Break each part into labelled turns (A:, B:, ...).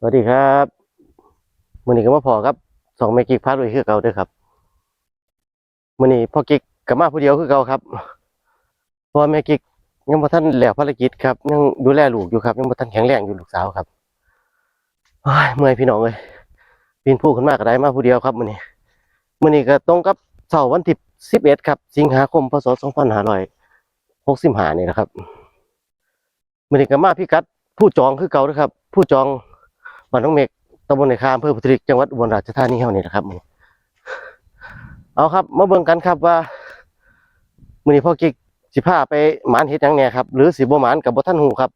A: สวัสดีครับมื่อนี้ก็มาพอครับสองแม่กิกพาด้วยคือเก่าด้อครับมื่อนี้พ่อกิกกับมาผู้เดียวคือเก่าครับเพราะว่าแม่กิกยังบ่ทันแล้วภารกิจครับยังดูแลลูกอยู่ครับยังบ่ทันแข็งแรงอยู่ลูกสาวครับอ้ยเมื่อยพี่น้องเลยปีนผู้ขึ้นมากระไดมาผู้เดียวครับมื่อนี้มื่อนี้ก็ตรงกับเสาร์วันที่11ครับ สิงหาคมพศ2565นี่แหละครับมื่อนี้ก็มาพี่กัดผู้จองคือเก่าด้อครับ ผู้จอง บ้านน้องเมกตำบลในคาอำเภอพุทธิกจังหวัดอุบลราชธานีเฮานี่แหละครับมื้อนี้เอาครับมาเบิ่งกันครับว่ามื้อนี้พ่อกิกสิพาไปหมานเฮ็ดหยังแหน่ครับ หรือสิบ่หมานกับบ่ทันฮู้ครับ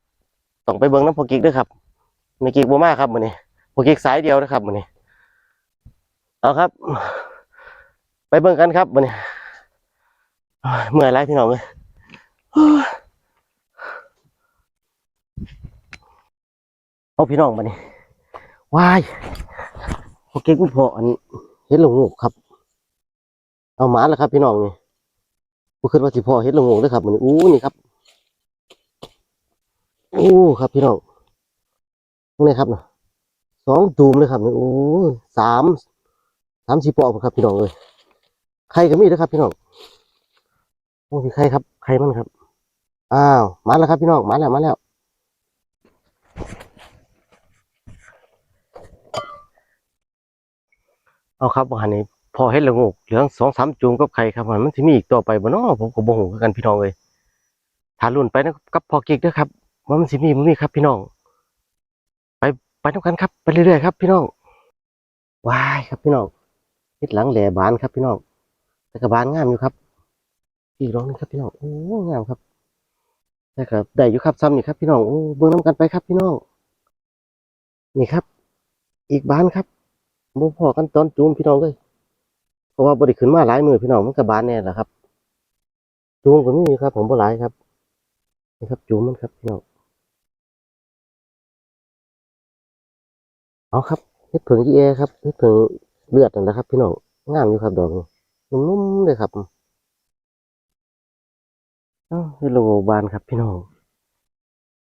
A: ต้องไปเบิ่งน้ำพ่อกิกด้อครับม่กิกบ่มาครับมื้อนี้พ่อกิกสายเดียวเด้อครับมื้อนี้เอาครับ ไปเบิ่งกันครับมื้อนี้เมื่อยหลายพี่น้องเอ้ยเอาพี่น้องบัดนี้ วายพอเก่งพออันเฮ็ดลงงูครับ เอาหมาแล้วครับ พี่น้องนี่บ่คิดว่าสิพอเฮ็ดลงงูเด้อครับมันอู้นี่ครับอู้ครับพี่น้องนี่ครับนะสองตูมเลยครับนี่โอ้สามสามสี่ปอกครับพี่น้องเลยไข่ก็มีนะครับ พี่น้องโอ้มีไข่ครับไข่มันครับ อ้าว มาแล้วครับพี่น้อง มาแล้ว มาแล้ว เอาครับว่าหันนี้พอเฮ็ดละงกเหลืองสองสามจูงกับไข่ครับว่ามันสิมีอีกต่อไปบ่เนาะผมก็บ่ฮู้กันพี่น้องเอ้ยถ้ารุ่นไปนะกับพอกิกเด้อครับว่ามันสิมีบ่มีครับพี่น้อง ไปไปนํกันครับไปเรื่อยๆครับ พี่น้องวายครับพี่น้องเฮ็ดหลังแหล่บานครับพี่น้องแต่ก็บานงามอยู่ครับอีกรองนึงครับพี่น้องโอ้งามครับแต่ก็ได้อยู่ครับซ้ำนี่ครับพี่น้องโอ้เบิ่งนํกันไปครับพี่น้องนี่ครับ อีกบ้านครับ บ่พอกันตอนจูมพี่น้องเลยเพราะว่าบ่ได้ขึ้นมาหลายมือพี่น้องมันก็บานแน่แหละครับ จูมก็มีครับ ผมบ่หลายครับนี่ครับ จูมมันครับพี่น้องเอาครับเฮ็ดเผงยีเอครับเฮ็ดเผงเลือดนั่นแหละครับ พี่น้องงามอยู่ครับดอกนุ่มๆเลยครับเอ้าเฮ็ดโลโก้บานครับ พี่น้อง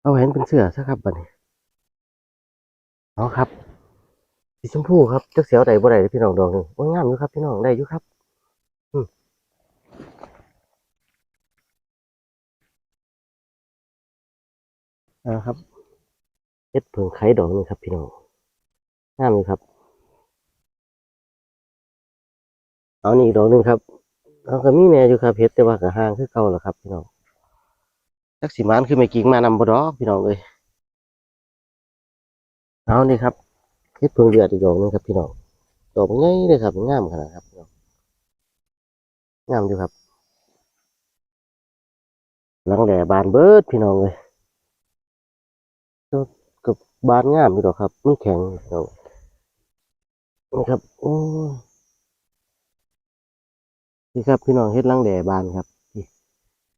A: เอาเห็นเป็นเสื้อซะครับบัดนี้เอาครับ สีชมพูครับจักเสียวใดบ่ได้เด้พี่น้องดอกนี่ว่างามอยู่ครับพี่น้องได้อยู่ครับอืมอ่าครับเฮ็ดเผิงไข่ดอกนี่ครับ พี่น้องงามอยู่ครับ เอานี่อีกดอกหนึงครับเอาก็มีแน่อยู่ครับเฮ็ดแต่ว่าก็ห่างคือเก่าแหละครับ พี่น้องจักสิมานคือไม่กิ่งมานำบ่ดอกพี่น้องเอ้ยเอานี่ครับ เฮ็ดเพิงเดือดอีกดอกหนึงครับพี่น้องดอกใหญ่เลยครับงามขนาดครับพี่น้องงามอยู่ครับหลังแหล่บานเบิดพี่น้องเลยก็กับบานงามอยู่ดอกครับไมันแข็งพี่น้องนี่ครับโอ้ยนี่ครับพี่น้องเฮ็ดหลังแหล่บานครับนี่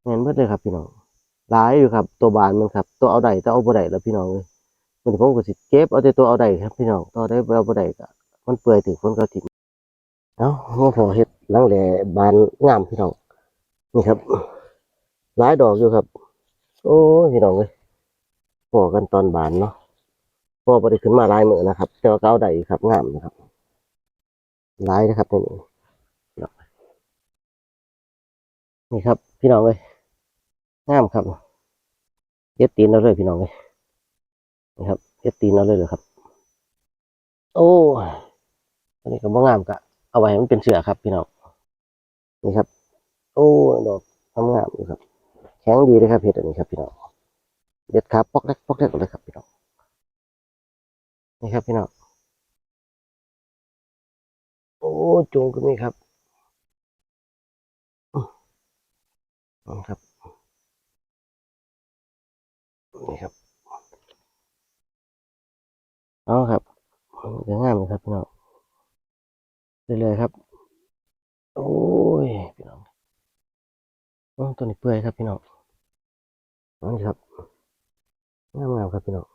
A: แม่นเบิดเลยครับพี่น้องหลายอยู่ครับ ตัวบานมันครับ ตัวเอาได้ตัวเอาบ่ได้แล้วพี่น้องเลย มันผมก็สิเก็บเอาแต่ตัวเอาได้ครับพี่น้องต่อได้เอาบ่ได้ก็มันเปื่อยถึงคนก็ถิ่มเอ้าหัวพอเฮ็ดหลังแหลบานงามพี่น้องนี่ครับหลายดอกอยู่ครับ โอ้พี่น้องเอ้ยพอกันตอนบานเนาะพอบ่ได้ขึ้นมาลายมือนะครับ แต่ว่าก็เอาได้อยู่ครับงามนะครับหลายนะครับนี่นี่ครับ พี่น้องเอ้ยงามครับเย็ดตีนเราเลยพี่น้องเอ้ย นะครับเฮ็ดตีนเอาเลยเหรอครับ โอ้อันนี้ก็บ่งามกะเอาไว้ให้มันเป็นเสือครับ พี่น้องนี่ครับ โอ้ดอกทำงามอยู่ครับแข็งดีเลยครับเห็ดอันนี้ครับพี่น้องเด็ดขาปอกแรกปอกแรกเลยครับพี่น้องนี่ครับพี่น้องโอ้จูงก็มีครับนี่ครับนี่ครับ เอาครับเดี๋ยวงามเลยครับพี่น้อง เรื่อยๆครับ โอ้ยพี่น้องโอ้ตัวนี้เปื่อยครับพี่น้องนี่ครับงามงามๆครับพี่น้อง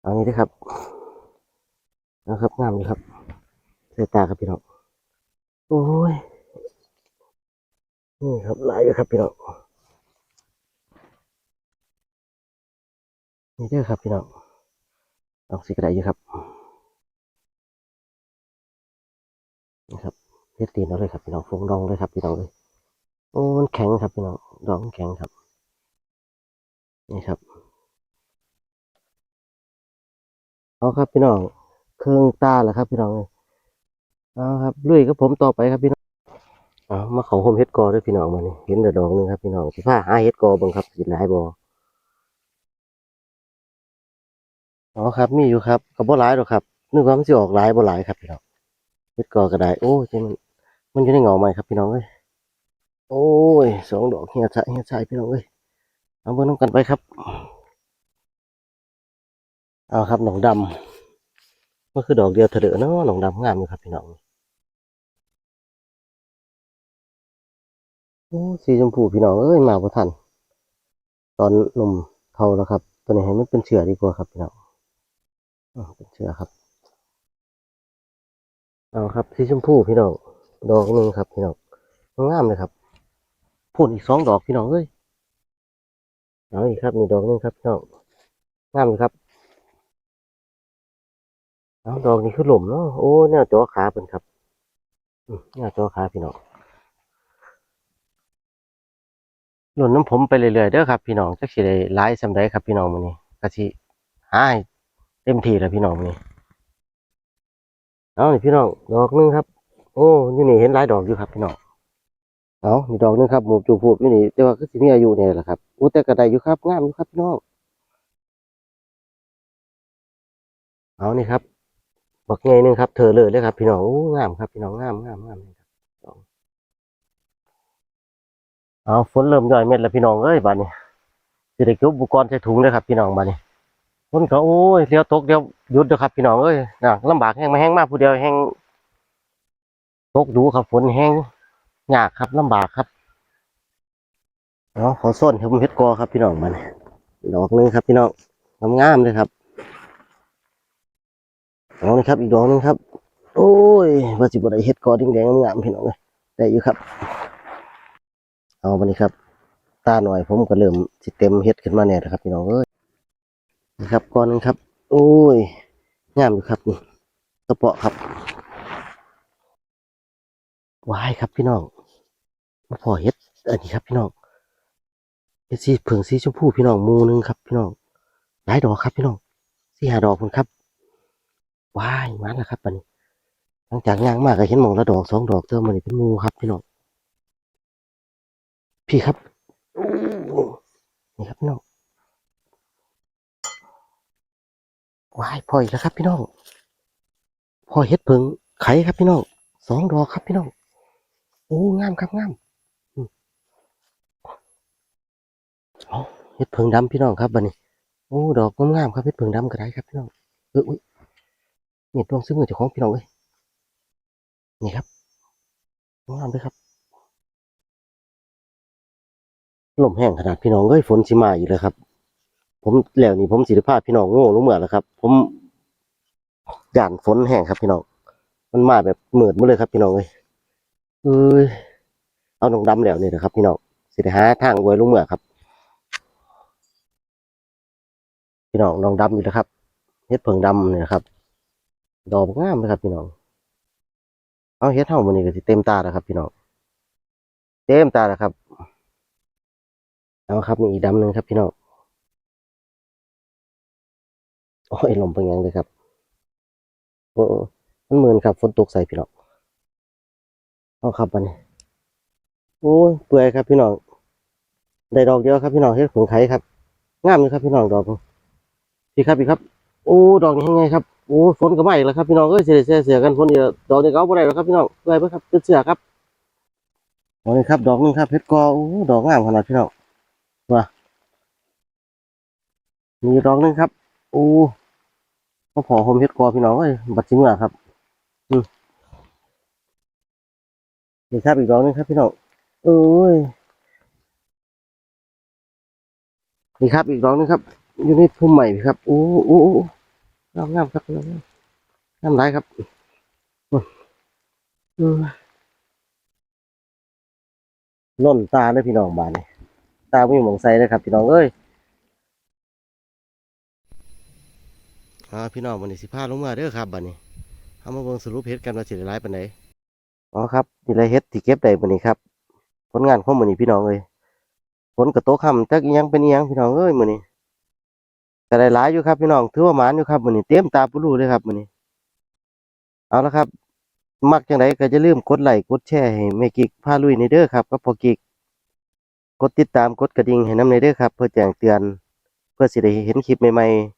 A: เอานี้ด้วยครับนะครับงามเลยครับใส่ตาครับพี่น้องโอ้ยนี่ครับลายอยู่ครับพี่น้องนี่เด้อครับพี่น้องดอกสีกระไดอยู่ครับ นี่ครับเพชรตีนเอาเลยครับพี่น้องฟงดองเลยครับพี่น้องเลยโอ้มันแข็งครับพี่น้องดอกมันแข็งครับ นี่ครับเอาครับพี่น้องเครื่องตาแหละครับ พี่น้องเลยเอาครับลุยกับผมต่อไปครับพี่น้องเอามาเขาโฮมเฮ็ดกอด้วยพี่น้องมานี่เห็นแต่ดอกหนึงครับพี่น้องสิผ้าหาเฮ็ดกอบิ่งครับสิหลายบ่อ๋อครับมีอยู่ครับก็บ่หลายหรอกครับนึกว่ามันสิออกหลายบ่หลายครับพี่น้อง เฮ็ดกอก็ได้โอ้ยมันมันอยู่ในเงาใหม่ครับพี่น้องเอ้ยโอ้ยสองดอกเฮียใส่เฮียใส่พี่น้องเอ้ยเอาเบิ่งนํกันไปครับเอาครับหนองดำก็คือดอกเดียวเถอะเด้อเนาะหนองดำงามอยู่ครับพี่น้องโอ้สีชมพูพี่น้องเอ้ยมาบ่ทันตอนหนุ่มเทาแล้วครับ ตัวนี้ให้มันเป็นเชือดีกว่าครับพี่น้องอ่าเป็นเชือครับ เอาครับสีชมพูพี่น้องดอกหนึ่งครับพี่น้องงามเลยครับพ่นอีกสองดอกพี่น้องเอ้ยเอาอีกครับนี่ดอกนึงครับพี่น้องงามเลยครับเอาดอกนี้คือหล่มเนาะโอ้แนวจอขาเป็นครับแนวจอขาพี่น้องหล่นน้ำผมไปเรื่อยๆเด้อครับ พี่น้องจักสิได้หลายสำใดครับพี่น้องมื้อนี้ก็สิหาให้เต็มที่แล้วพี่น้องมื้อนี้ เอานี่พี่น้องดอกหนึงครับ โอ้ยู่นี่เห็นหลายดอกอยู่ครับพี่น้องเอานี่ดอกหนึงครับหมูจูพูบอยู่นี่แต่ว่าคือสิมีอายุเนี่ยแหละครับโอ้แต่ก็ไดอยู่ครับงามอยู่ครับพี่น้องเอานี่ครับบักไงหนึงครับเธอเลยเลยครับ พี่น้องโอ้งามครับพี่น้องงามงามงามเลยครับเอาฝนเริ่มย่อยเม็ดแล้วพี่น้องเอ้ยบาดนี้สิได้เก็บอุปกรณ์ใส่ถุงเลยครับพี่น้องบาดนี้ ฝนก็โอ้ยเลี้ยวตกเดี๋ยวหยุดเด้อครับพี่น้องเอ้ยนะลำบากแห้งมาแห้งมากผู้เดียวแห้งตกดูครับฝนแห้งยากครับลำบากครับเอาะขอส้นให้ผมเฮ็ดกอครับพี่น้องบาดนี้ดอกนึงครับ พี่น้องงามๆเลยครับเอาเลยครับ อีกดอกนึงครับ โอ้ยว่าสิบ่ได้เฮ็ดกอดิ่งแดงงามพี่น้องเอ้ยได้อยู่ครับ เอาบันนี้ครับ ตาหน่อยผมก็เริ่มสิเต็มเฮ็ดขึ้นมาแน่แล้วครับ พี่น้องเอ้ย นี่ครับก้อนหนึงครับ โอ้ยงามอยู่ครับนี่กระเปาะครับวายครับพี่น้องมาพอเฮ็ดอันนี้ครับพี่น้องเฮ็ดสีเผืองสีชมพูพี่น้องมูนึงครับพี่น้องหลายดอกครับพี่น้องสี่หาดอกพุ่นครับว้ายมาแล้วครับบัดนี้หลังจากย่างมากก็เห็นหมองละดอกสองดอกเจอมันนี่เป็นมูครับพี่น้องพี่ครับนี่ครับพี่น้อง วายพออีกแล้วครับพี่น้องพอเฮ็ดเพิงไข่ครับพี่น้องสองดอกครับพี่น้องโอ้งามครับงามเฮ็ดเพิงดำพี่น้องครับบัดนี้โอ้ดอกงามๆครับเฮ็ดเพิงดำก็ได้ครับพี่น้องเอออุ้ยนี่ดวงซื้อมือเจ้าของพี่น้องเอ้ยนี่ครับงามเลยครับลมแห้งขนาดพี่น้องเอ้ยฝนสิมาอยู่เลยครับ ผมแล้วนี่ผมสิได้พาพพี่น้องโง่ลงเมื่อแล้วครับ ผมย่านฝนแห้งครับพี่น้องมันมาแบบเหมือดมาเลยครับพี่น้องเอ้ยเอ้ยเอาหนองดำแล้วนี่นะครับ พี่น้องสิได้หาทางไว้ลงเมื่อครับ พี่น้องหนองดำอยู่แล้วครับเฮ็ดเผิงดำนี่นะครับ ดอกงามเลยครับ พี่น้องเอาเฮ็ดเท่ามันนี่ก็สิเต็มตาแล้วครับ พี่น้องเต็มตาแล้วครับเอาครับมีอีกดำหนึ่งครับพี่น้อง โอ้ยลมเป็นยังเลยครับโอ้มันเหมือนครับฝนตกใส่พี่น้องเอาครับบันนี้โอ้ยเปื่อยครับพี่น้องได้ดอกเดียวครับพี่น้องเฮ็ดผงไข่ครับงามเลยครับพี่น้องดอกพี่ครับพี่ครับ โอ้ดอกนี้ยังไงครับโอ้ฝนก็ไหม้แล้วครับพี่น้องเอ้ยเสียเสียเสียกันฝนเดียวดอกนี้ก็เอาบ่ได้แล้วครับพี่น้องเปื่อยไปครับเสือครับดอกนี้ครับ ดอกหนึงครับเฮ็ดกอโอ้ดอกงามขนาดพี่น้องว่ามีดอกหนึงครับโอ้ มาพอผมเฮ็ดกอพี่น้องเอ้ยบัดจิเมื่อครับ อืมนี่ครับอีกดอกหนึงครับพี่น้องเอ้ยนี่ครับอีกดอกหนึงครับ อยู่ในพุ่มใหม่ครับโอ้โอ้โอ้งามงามครับงามงามงามหลายครับโอ้ยเออล่นตาเลยพี่น้องบานนี่ตาไม่หมองใสเลยครับ พี่น้องเอ้ย อ่าพี่น้องวันนี้สิพาลงมาเด้อครับบัดนี้เอามาเบิ่งสรุปเฮ็ดกันว่าสิได้หลายปานใดอ๋อครับนี่แหละเฮ็ดที่เก็บได้บัดนี้ครับ ผลงานของมื้อนี้พี่น้องเอ้ยฝนก็ตกค่ำจักอีหยังเป็นอีหยังพี่น้องเอ้ยมื้อนี้ก็ได้หลายอยู่ครับพี่น้องถือว่าหมานอยู่ครับมื้อนี้เต็มตาปุรูเลยครับมื้อนี้ เอาละครับ มักจังไดก็อย่าลืมกดไลค์กดแชร์ให้แม่กิกพาลุยในเด้อครับกับพ่อกิกกดติดตามกดกระดิ่งให้นำในเด้อครับ เพื่อแจ้งเตือน เพื่อสิได้เห็นคลิปใหม่ๆ